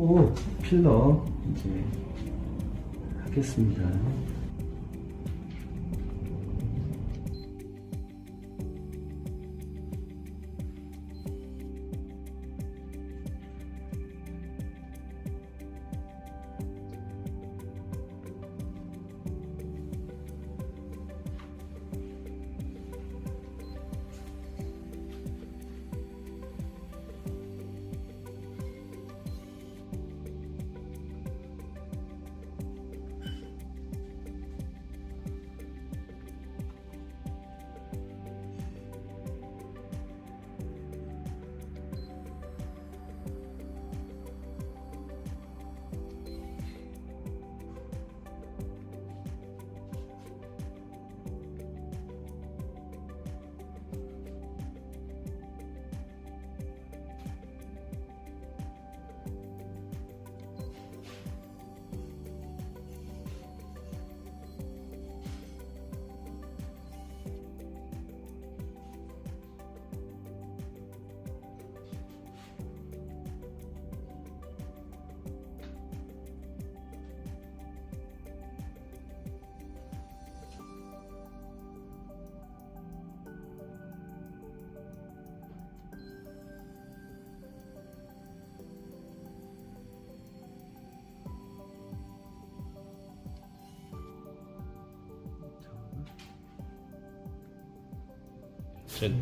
오, 필러 이제 하겠습니다.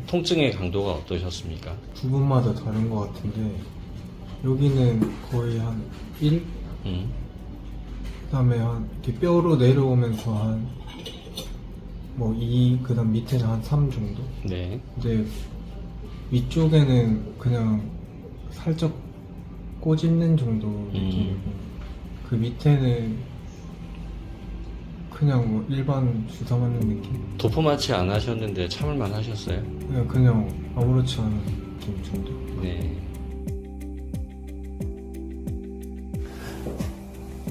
통증의 강도가 어떠셨습니까? 부분마다 다른 것 같은데 여기는 거의 한 1? 음. 그다음에 한 이렇게 뼈로 내려오면서 한 뭐 2, 그다음 밑에는 한 3 정도. 네. 근데 위쪽에는 그냥 살짝 꼬집는 정도 느낌이고 그 밑에는 그냥 뭐 일반 주사 맞는 느낌? 도포 마취 안 하셨는데 참을만 하셨어요? 그냥 그냥 아무렇지 않은 느낌 정도. 네.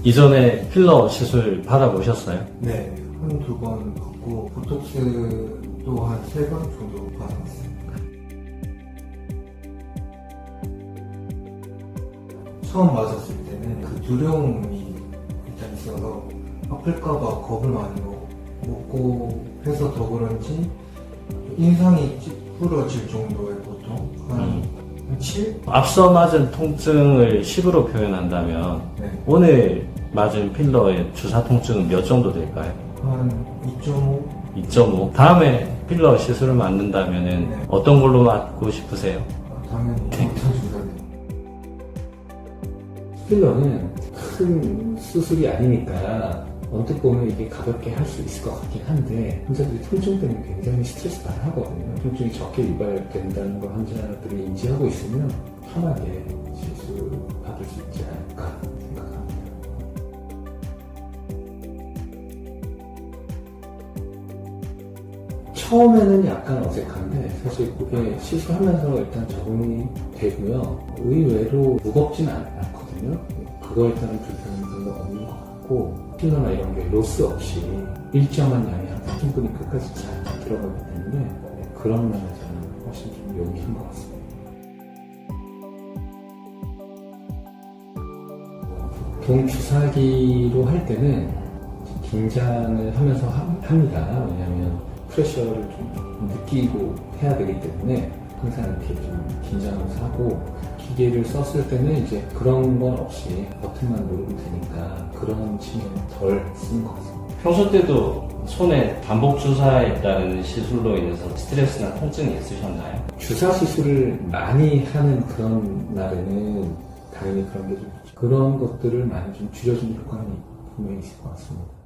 이전에 필러 시술 받아보셨어요? 네, 한 두 번 받고 보톡스도 한 세 번 정도 받았어요. 처음 맞았을 때는 그 두려움이 일단 있어서 아플까봐 겁을 많이 먹- 먹고 해서 더 그런지 인상이 찌푸러질 정도의 보통 한, 한 7? 앞서 맞은 통증을 10으로 표현한다면 네, 오늘 맞은 필러의 주사 통증은 몇 정도 될까요? 한 2.5? 2.5. 다음에 필러 시술을 맞는다면 네. 어떤 걸로 맞고 싶으세요? 당연히 방탄 주사네. 필러는 큰 수술이 아니니까 언뜻 보면 이게 가볍게 할 수 있을 것 같긴 한데 환자들이 통증 때문에 굉장히 스트레스 많이 하거든요. 통증이 적게 유발된다는 걸 환자들이 인지하고 있으면 편하게 시술 받을 수 있지 않을까 생각합니다. 처음에는 약간 어색한데 사실 그게 시술하면서 일단 적응이 되고요. 의외로 무겁진 않, 않거든요. 그거에 따른 별로 없는 것 같고 필러나 이런 게 로스 없이 일정한 양이 항상 충분히 끝까지 잘 들어가기 때문에 그런 면에서는 훨씬 좀 용이한 것 같습니다. 보통 주사기로 할 때는 긴장을 하면서 하- 합니다. 왜냐하면 프레셔를 좀 느끼고 해야 되기 때문에 항상 이렇게 좀 긴장하면서 하고 기계를 썼을 때는 이제 그런 건 없이 버튼만 누르면 되니까 그런 측면은 덜 쓰는 것 같습니다. 평소 때도 손에 반복 주사에 따른 시술로 인해서 스트레스나 통증이 있으셨나요? 주사 시술을 많이 하는 그런 날에는 당연히 그런 게 좀 그런 것들을 많이 좀 줄여주는 효과는 분명히 있을 것 같습니다.